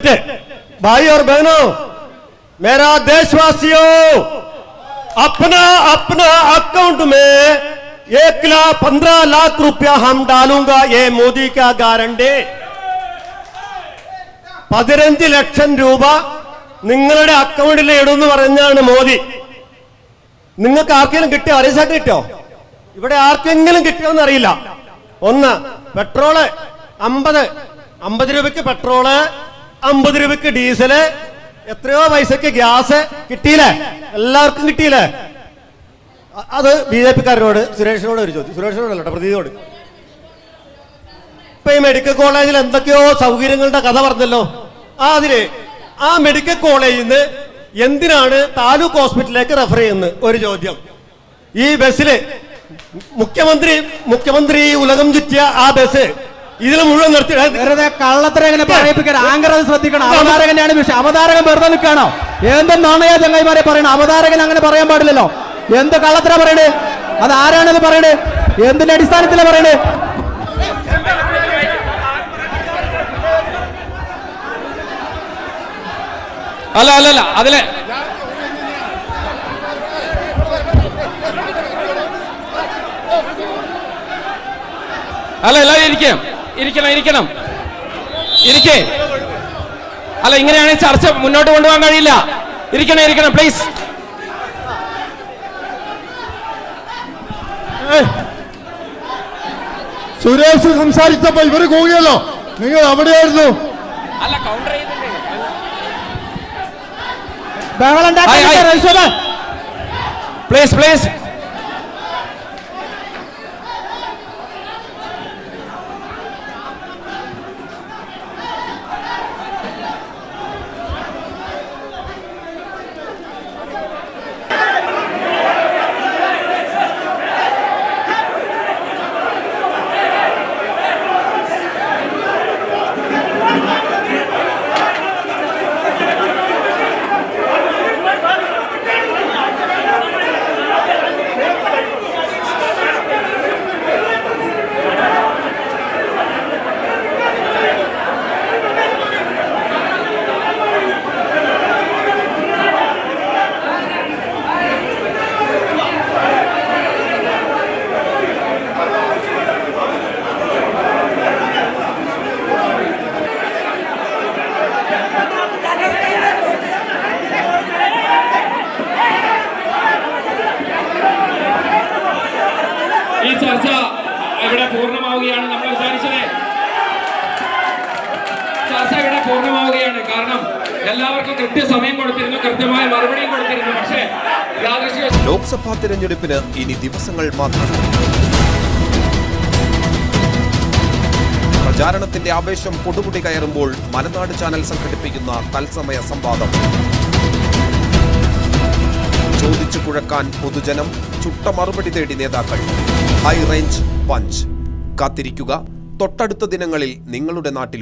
भाई और बहनों मेरा देशवासियों अपना अपना अकाउंट में एक लाख पंद्रह लाख रुपया हम डालूंगा ये मोदी का गारंटी പതിനഞ്ച് ലക്ഷം രൂപ നിങ്ങളുടെ അക്കൗണ്ടിൽ ഇടുമെന്ന് പറഞ്ഞാണ് മോദി നിങ്ങൾക്ക് ആർക്കെങ്കിലും കിട്ടിയോ അരീസാക്ക് കിട്ടിയോ ഇവിടെ ആർക്കെങ്കിലും കിട്ടിയോന്ന് അറിയില്ല ഒന്ന് പെട്രോള് അമ്പത് അമ്പത് രൂപയ്ക്ക് പെട്രോള് അമ്പത് രൂപക്ക് ഡീസൽ എത്രയോ പൈസക്ക് ഗ്യാസ് കിട്ടിയില്ലേ? എല്ലാവർക്കും കിട്ടിയില്ലേ? അത് ബി ജെ പിക്കാരനോട് സുരേഷിനോട് ഒരു ചോദ്യം. സുരേഷിനോട് കേട്ടോ പ്രതിയോട് ഇപ്പൊ ഈ മെഡിക്കൽ കോളേജിൽ എന്തൊക്കെയോ സൗകര്യങ്ങളുടെ കഥ പറഞ്ഞല്ലോ. ആ അതിന് ആ മെഡിക്കൽ കോളേജിൽ നിന്ന് എന്തിനാണ് താലൂക്ക് ഹോസ്പിറ്റലിലേക്ക് റെഫർ ചെയ്യുന്നത്? ഒരു ചോദ്യം. ഈ ബസ്സിൽ മുഖ്യമന്ത്രി മുഖ്യമന്ത്രി ഉലകം ചുറ്റിയ ആ ബസ് ഇതിൽ മുഴുവൻ നിർത്തി വെറുതെ കള്ളത്തരം എങ്ങനെ പറയിപ്പിക്കാൻ? ആങ്കർ അത് ശ്രദ്ധിക്കണം അവതാരകനാണ് വിഷയം. അവതാരകൻ വെറുതെ നിൽക്കണോ എന്തും നാണയാ ചങ്ങായിമാരെ പറയണം. അവതാരകൻ അങ്ങനെ പറയാൻ പാടില്ലല്ലോ. എന്ത് കള്ളത്തര പറയണേ? അത് ആരാണെന്ന് പറയണേ? എന്തിന്റെ അടിസ്ഥാനത്തിലാ പറയണേ? അല്ല അല്ല അല്ല. അതിലെ അല്ല എല്ലാവരും ഇരിക്കണം ഇരിക്കണം ഇരിക്കണം. ഇരിക്കേ. അല്ല ഇങ്ങനെയാണ് ചർച്ച മുന്നോട്ട് കൊണ്ടുപോകാൻ കഴിയില്ല. ഇരിക്കണം ഇരിക്കണം പ്ലീസ് സുരേഷ് സംസാരിച്ചപ്പോ ഇവർ കൂടിയല്ലോ നിങ്ങൾ അവിടെയായിരുന്നു. അല്ല കൗണ്ടർ. പ്ലീസ് പ്ലീസ് ഈ ചർച്ച ഇവിടെ പൂർണമാവുകയാണ്. നമ്മൾ വിചാരിച്ചത്. ചർച്ച ഇവിടെ പൂർണമാവുകയാണ്. കാരണം എല്ലാവർക്കും കൃത്യസമയം കൊടുത്തിരുന്നു കൃത്യമായ മറുപടിയും കൊടുത്തിരുന്നു. പക്ഷേ ലോക്സഭാ തിരഞ്ഞെടുപ്പിന് ഇനി ദിവസങ്ങൾ മാത്രം. പ്രചാരണത്തിന്റെ ആവേശം കൊടുമുടി കയറുമ്പോൾ മലനാട് ചാനൽ സംഘടിപ്പിക്കുന്ന തത്സമയ സംവാദം. ചോദിച്ചു കുഴക്കാൻ പൊതുജനം ചുട്ട മറുപടി തേടി നേതാക്കൾ. ഹൈ റേഞ്ച് പഞ്ച് കാത്തിരിക്കുക. തൊട്ടടുത്ത ദിനങ്ങളിൽ നിങ്ങളുടെ നാട്ടിലും